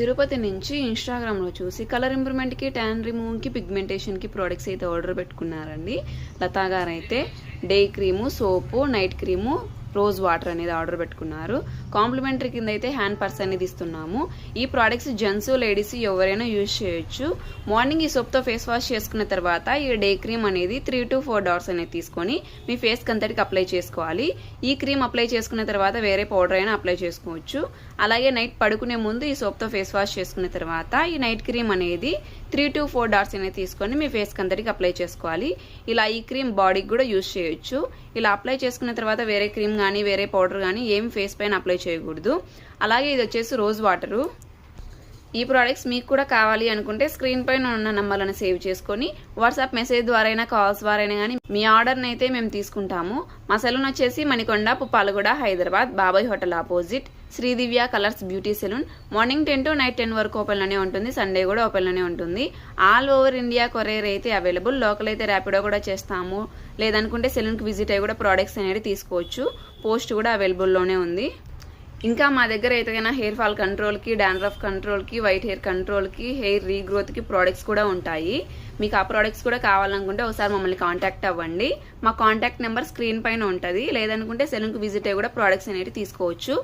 తిరుపతి నుంచి ఇన్స్టాగ్రామ్లో చూసి కలర్ ఇంప్రూవ్మెంట్కి ట్యాన్ రిమూవ్కి పిగ్మెంటేషన్కి ప్రోడక్ట్స్ అయితే ఆర్డర్ పెట్టుకున్నారండి. లతా గారు అయితే day cream soap night cream rose water అనేది ఆర్డర్ పెట్టుకున్నారు. కాంప్లిమెంటరీ కింద అయితే హ్యాండ్ పర్స్ అనేది ఇస్తున్నాము. ఈ ప్రోడక్ట్స్ జెంట్స్ లేడీస్ ఎవరైనా యూజ్ చేయొచ్చు. మార్నింగ్ ఈ సోప్తో ఫేస్ వాష్ చేసుకున్న తర్వాత ఈ డే క్రీమ్ అనేది త్రీ టు ఫోర్ డాట్స్ అనేది తీసుకొని మీ ఫేస్కి అంతటికి అప్లై చేసుకోవాలి. ఈ క్రీమ్ అప్లై చేసుకున్న తర్వాత వేరే పౌడర్ అయినా అప్లై చేసుకోవచ్చు. అలాగే నైట్ పడుకునే ముందు ఈ సోప్తో ఫేస్ వాష్ చేసుకున్న తర్వాత ఈ నైట్ క్రీమ్ అనేది త్రీ టు ఫోర్ డాట్స్ అనేది తీసుకొని మీ ఫేస్కి అంతటికి అప్లై చేసుకోవాలి. ఇలా ఈ క్రీమ్ బాడీకి కూడా యూజ్ చేయొచ్చు. ఇలా అప్లై చేసుకున్న తర్వాత వేరే క్రీమ్ కానీ వేరే పౌడర్ కానీ ఏం ఫేస్ పైన అప్లై చేయకూడదు. అలాగే ఇది వచ్చేసి రోజ్ వాటరు. ఈ ప్రోడక్ట్స్ మీకు కూడా కావాలి అనుకుంటే స్క్రీన్ పైన ఉన్న నెంబర్లను సేవ్ చేసుకొని వాట్సాప్ మెసేజ్ ద్వారా అయినా కాల్స్ ద్వారా అయినా కానీ మీ ఆర్డర్ని అయితే మేము తీసుకుంటాము. మా సెలూన్ వచ్చేసి Manikonda Puppalaguda Hyderabad Babai hotel opposite Sridivya colours beauty salon morning ten to night ten వరకు ఓపెన్లోనే ఉంటుంది. సండే కూడా ఓపెన్లోనే ఉంటుంది. ఆల్ ఓవర్ ఇండియా కొరియర్ అయితే అవైలబుల్ లోకల్ అయితే ర్యాపిడో కూడా చేస్తాము. లేదనుకుంటే సెలూన్కి విజిట్ అయ్యి కూడా ప్రోడక్ట్స్ అనేది తీసుకోవచ్చు. పోస్ట్ కూడా అవైలబుల్లోనే ఉంది. ఇంకా మా దగ్గర అయితే హెయిర్ ఫాల్ కంట్రోల్కి డాండ్రఫ్ కంట్రోల్కి వైట్ హెయిర్ కంట్రోల్కి హెయిర్ రీగ్రోత్కి ప్రోడక్ట్స్ కూడా ఉంటాయి. మీకు ఆ ప్రోడక్ట్స్ కూడా కావాలనుకుంటే ఒకసారి మమ్మల్ని కాంటాక్ట్ అవ్వండి. మా కాంటాక్ట్ నెంబర్ స్క్రీన్ పైన ఉంటుంది. లేదనుకుంటే సెలూన్కి విజిట్ అయ్యి కూడా ప్రోడక్ట్స్ అనేవి తీసుకోవచ్చు.